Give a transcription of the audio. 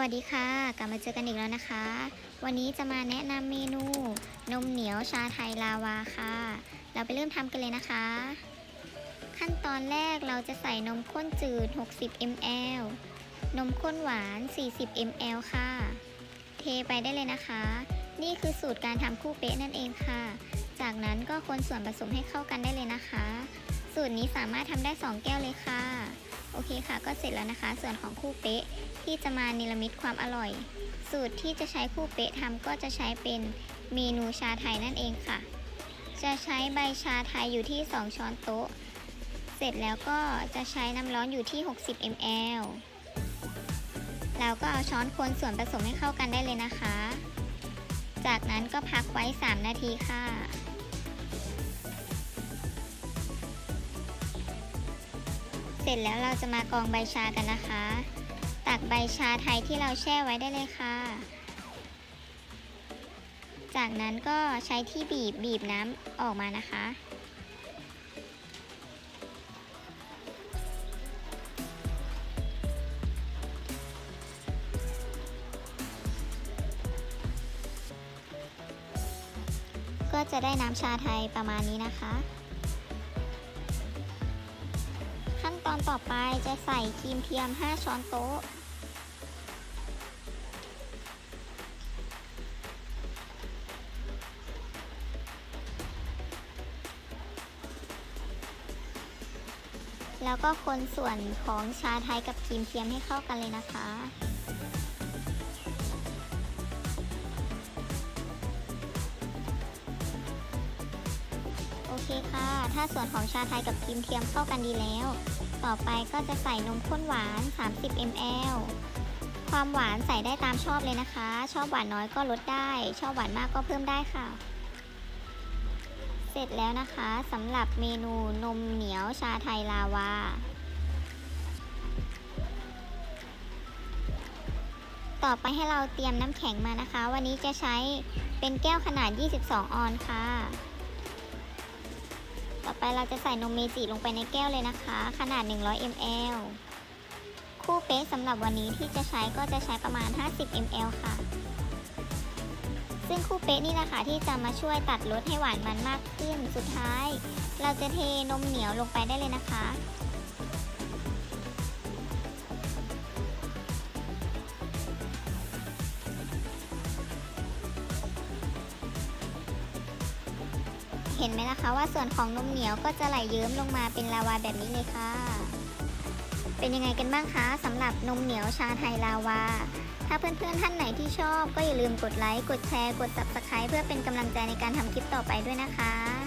วัสดีค่ะ กลับมาเจอกันอีกแล้วนะคะ วันนี้จะมาแนะนำเมนู นมเหนียวชาไทยลาวาค่ะ เราไปเริ่มทำกันเลยนะคะ ขั้นตอนแรกเราจะใส่นมข้นจืด 60 ml นมข้นหวาน 40 ml ค่ะ เทไปได้เลยนะคะ นี่คือสูตรการทำคู่เป๊ะนั่นเองค่ะ จากนั้นก็คนส่วนผสมให้เข้ากันได้เลยนะคะ สูตรนี้สามารถทำได้ 2 แก้วเลยค่ะ โอเคค่ะ ก็เสร็จแล้วนะคะ ส่วนของคู่เป๊ะที่จะมาเนรมิตความอร่อย สูตรที่จะใช้คู่เป๊ะทำก็จะใช้เป็นเมนูชาไทยนั่นเองค่ะ จะใช้ใบชาไทยอยู่ที่ 2 ช้อนโต๊ะ เสร็จแล้วก็จะใช้น้ำร้อนอยู่ที่ 60 ml แล้วก็เอาช้อนคนส่วนผสมให้เข้ากันได้เลยนะคะ จากนั้นก็พักไว้ 3 นาทีค่ะ เสร็จแล้วเราจะมากรองใบชากันนะคะ ตักใบชาไทยที่เราแช่ไว้ได้เลยค่ะ จากนั้นก็ใช้ที่บีบบีบน้ำออกมานะคะ ก็จะได้น้ำชาไทยประมาณนี้นะคะ ขั้นตอนต่อไปจะใส่ครีมเทียม 5 ช้อนโต๊ะ แล้วก็คนส่วนของชาไทยกับครีมเทียมให้เข้ากันเลยนะคะ อเคค่ะ ถ้าส่วนของชาไทยกับครีมเทียมเข้ากันดีแล้ว ต่อไปก็จะใส่นมข้นหวาน 30 ml ความหวานใส่ได้ตามชอบเลยนะคะ ชอบหวานน้อยก็ลดได้ ชอบหวานมากก็เพิ่มได้ค่ะ เสร็จแล้วนะคะสำหรับเมนูนมเหนียวชาไทยลาวา ต่อไปให้เราเตรียมน้ำแข็งมานะคะ วันนี้จะใช้เป็นแก้วขนาด 22 ออนค่ะ ต่อไปเราจะใส่นมเมจิลงไปในแก้วเลยนะคะ ขนาด 100 ml คู่เป๊ะสำหรับวันนี้ที่จะใช้ก็จะใช้ประมาณ 50 ml ค่ะ ซึ่งคู่เป๊ะนี่แหละค่ะที่จะมาช่วยตัดรสให้หวานมันมากขึ้น สุดท้าย เราจะเทนมเหนียวลงไปได้เลยนะคะ เห็นไหมล่ะคะว่าส่วนของนมเหนียวก็จะไหลเยิ้มลงมาเป็นลาวาแบบนี้เลยค่ะ เป็นยังไงกันบ้างคะสำหรับนมเหนียวชาไทยลาวา ถ้าเพื่อนๆท่านไหนที่ชอบก็อย่าลืมกดไลค์ กดแชร์ กด subscribe เพื่อเป็นกำลังใจในการทำคลิปต่อไปด้วยนะคะ